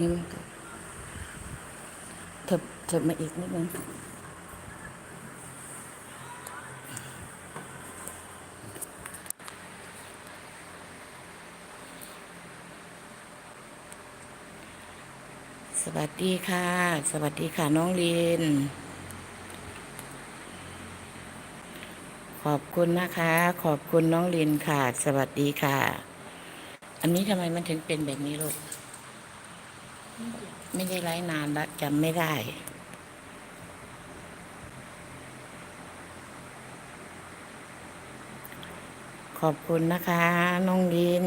นี่เถิบเถิบมาอีกนิดนึงสวัสดีค่ะ สวัสดีค่ะน้องลิน ขอบคุณนะคะ ขอบคุณน้องลินค่ะ สวัสดีค่ะ อันนี้ทำไมมันถึงเป็นแบบนี้ลูก ไม่ได้ไลฟ์นานแล้วจำไม่ได้ขอบคุณนะคะ น้องลิน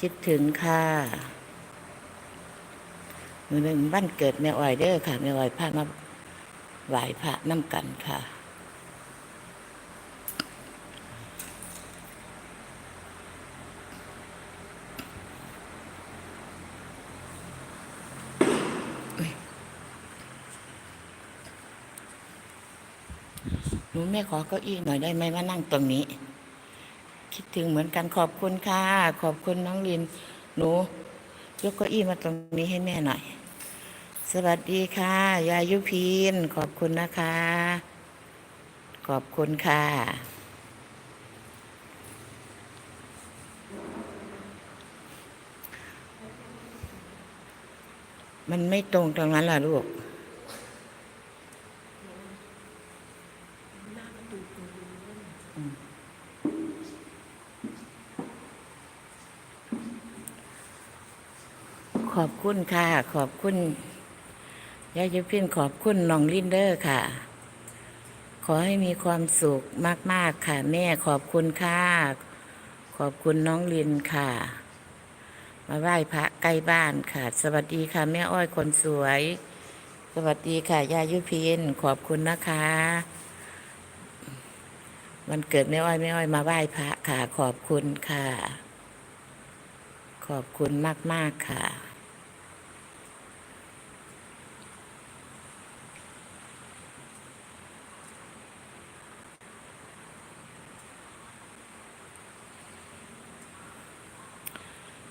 คิดถึงค่ะมือหนึ่งบ้านเกิดแม่อ้อยเด้อค่ะแม่อ้อยพามาไหว้พระน้ำกันค่ะ นูแม่ขอเก้าอี้หน่อยได้ไหมมานั่งตรงนี้ คิดถึงเหมือนกันขอบคุณค่ะ ขอบคุณน้องลิน หนู ยกเก้าอี้มาตรงนี้ให้แม่หน่อย สวัสดีค่ะ ยายุพินขอบคุณนะคะ ขอบคุณค่ะ มันไม่ตรงตรงนั้นล่ะลูก คุณค่ะ ขอบคุณยายยุพินขอบคุณน้องลินเดอร์ค่ะ ขอให้มีความสุขมาก ๆ ค่ะ แม่ขอบคุณค่ะ ขอบคุณน้องลินค่ะ มาไหว้พระใกล้บ้านค่ะ สวัสดีค่ะ แม่อ้อยคนสวย สวัสดีค่ะยายยุพินขอบคุณนะคะวันเกิดแม่อ้อยแม่อ้อยมาไหว้พระค่ะ ขอบคุณค่ะ ขอบคุณมาก ๆ ค่ะ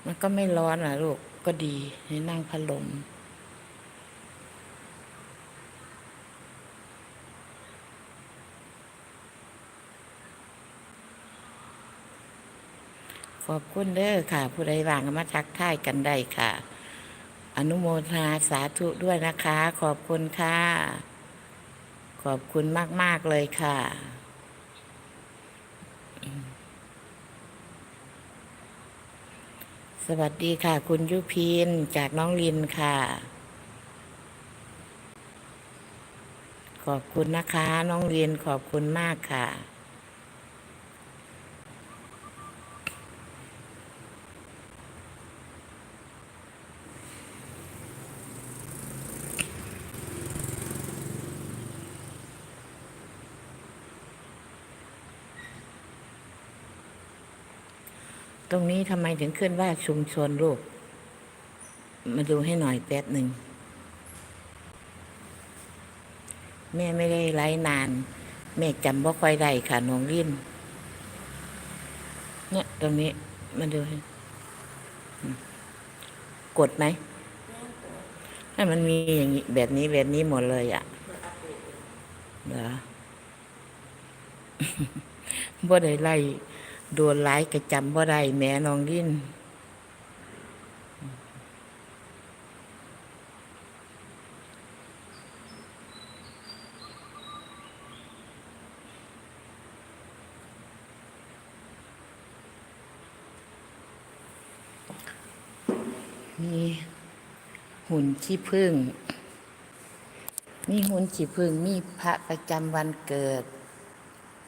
มันก็ไม่ร้อนอะลูก ก็ดีให้นั่งพัดลม ขอบคุณเด้อค่ะ ผู้ใดว่างก็มาทักทายกันได้ค่ะ อนุโมทนาสาธุด้วยนะคะ ขอบคุณค่ะ ขอบคุณมาก ๆ เลยค่ะ สวัสดีค่ะ คุณยุพินจากน้องลินค่ะ ขอบคุณนะคะ น้องลินขอบคุณมากค่ะ ตรงนี้ทำไมถึงขึ้นว่าชุมชนลูก มาดูให้หน่อยแป๊บหนึ่ง แม่ไม่ได้ไลฟ์นาน แม่จำว่าค่อยได้ค่ะน้องลินเนี่ยตรงนี้มาดูให้กดไหมให้มันมีอย่างนี้แบบนี้แบบนี้หมดเลยอะ่ะเหรอบ่ได้ไล่ โดนไล่ก็จำบ่ได้แม่น้องลินมีหุ่นขี้ผึ้งมีหุ่นขี้ผึ้งมีพระประจำวันเกิด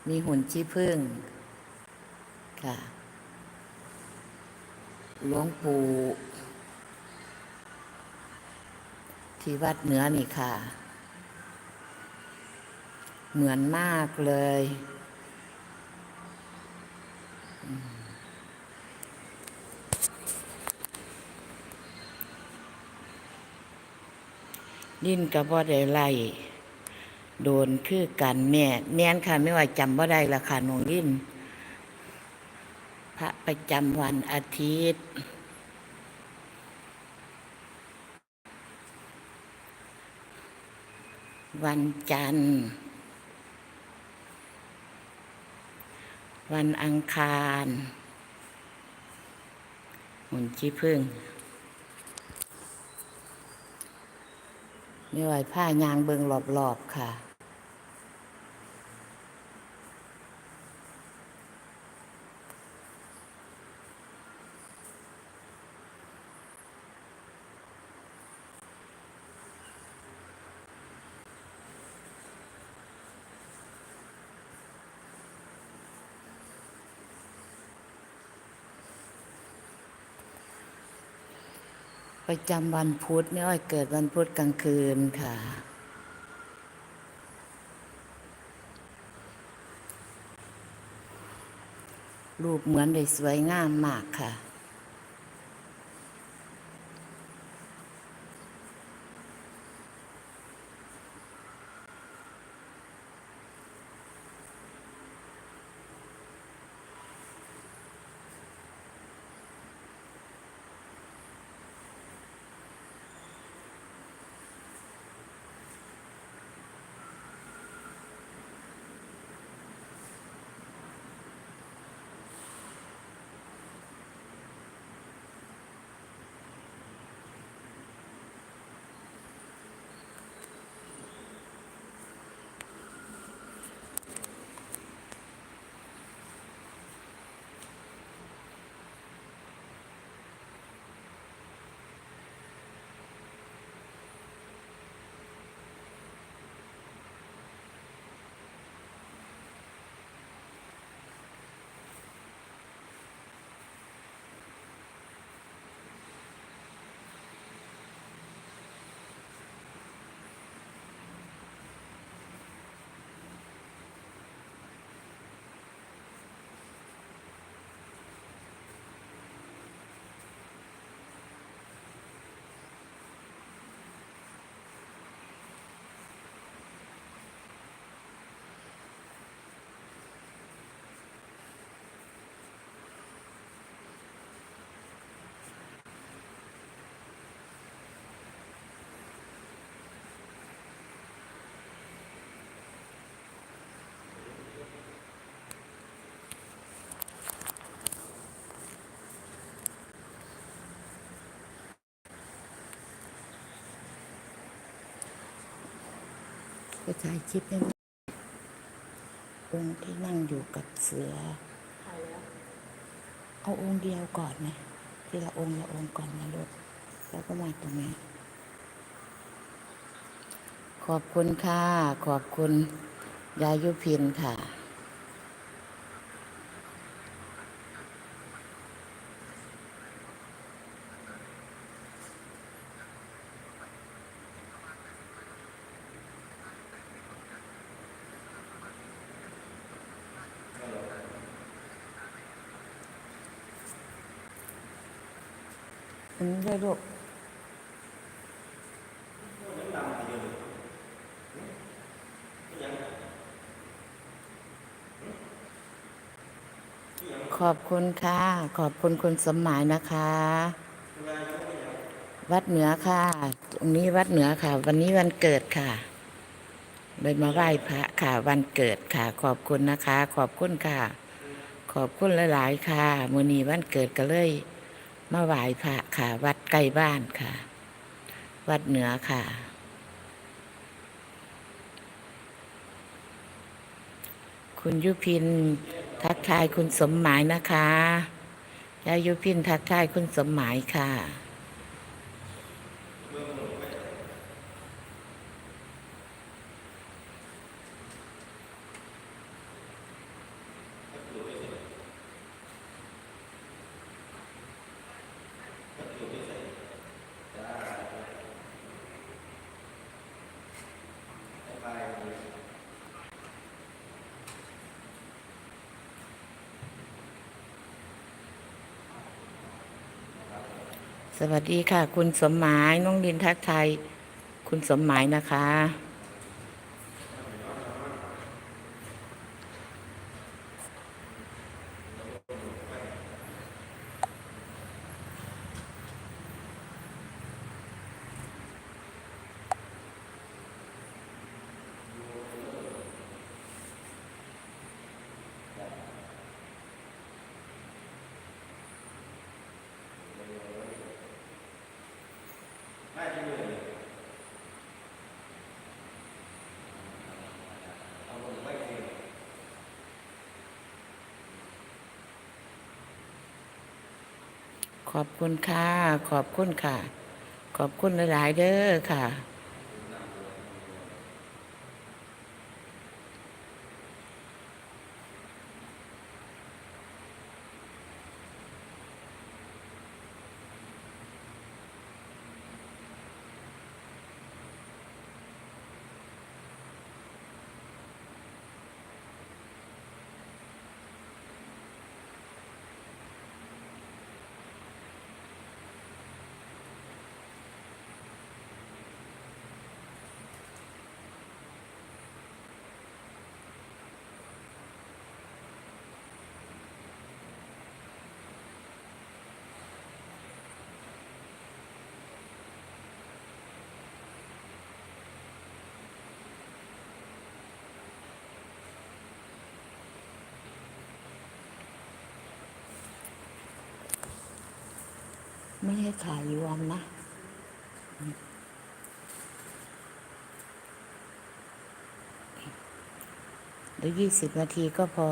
มีหุ่นขี้ผึ้ง ค่ะหลวงปู่ที่วัดเหนือนี่ค่ะ เหมือนมากเลย ดินกับบ่ได้ไล่โดนคือกันแม่ แม่นค่ะไม่ว่าจำบ่ได้ละค่ะน้องดิน พระประจำวันอาทิตย์ วันจันทร์ วันอังคารหมุนชีพึ่งไม่ไหวผ้ายางเบิงหลอบๆค่ะ ประจำวันพุธไม่อ้อยเกิดวันพุธกลางคืนค่ะ รูปเหมือนได้สวยงามมากค่ะ ไปถ่ายคลิปให้องค์ที่นั่งอยู่กับเสือ เอาองค์เดียวก่อนนะทีละองค์ละองค์ก่อนนะลูกแล้วก็มาตรงนี้ ขอบคุณค่ะ ขอบคุณยายุพินค่ะ ลูกขอบคุณค่ะ ขอบคุณคุณสมหมายนะคะ วัดเหนือค่ะ ตรงนี้วัดเหนือค่ะ วันนี้วันเกิดค่ะเลยมาไหว้พระค่ะ วันเกิดค่ะ ขอบคุณนะคะ ขอบคุณค่ะ ขอบคุณหลาย ๆ ค่ะมือนีวันเกิดก็เลย มาไหว้พระค่ะ วัดใกล้บ้านค่ะ วัดเหนือค่ะ คุณยุพินทักทายคุณสมหมายนะคะยายยุพินทักทายคุณสมหมายค่ะ สวัสดีค่ะ คุณสมหมายน้องลินทักไทย คุณสมหมายนะคะ ขอบคุณค่ะ ขอบคุณค่ะ ขอบคุณหลาย ๆ เด้อค่ะ ไม่ให้ขายยวมนะเดี๋ยวยี่สิบนาทีก็พอ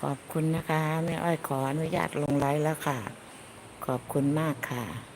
ขอบคุณนะคะ แม่อ้อยขออนุญาตลงไลฟ์แล้วค่ะ ขอบคุณมากค่ะ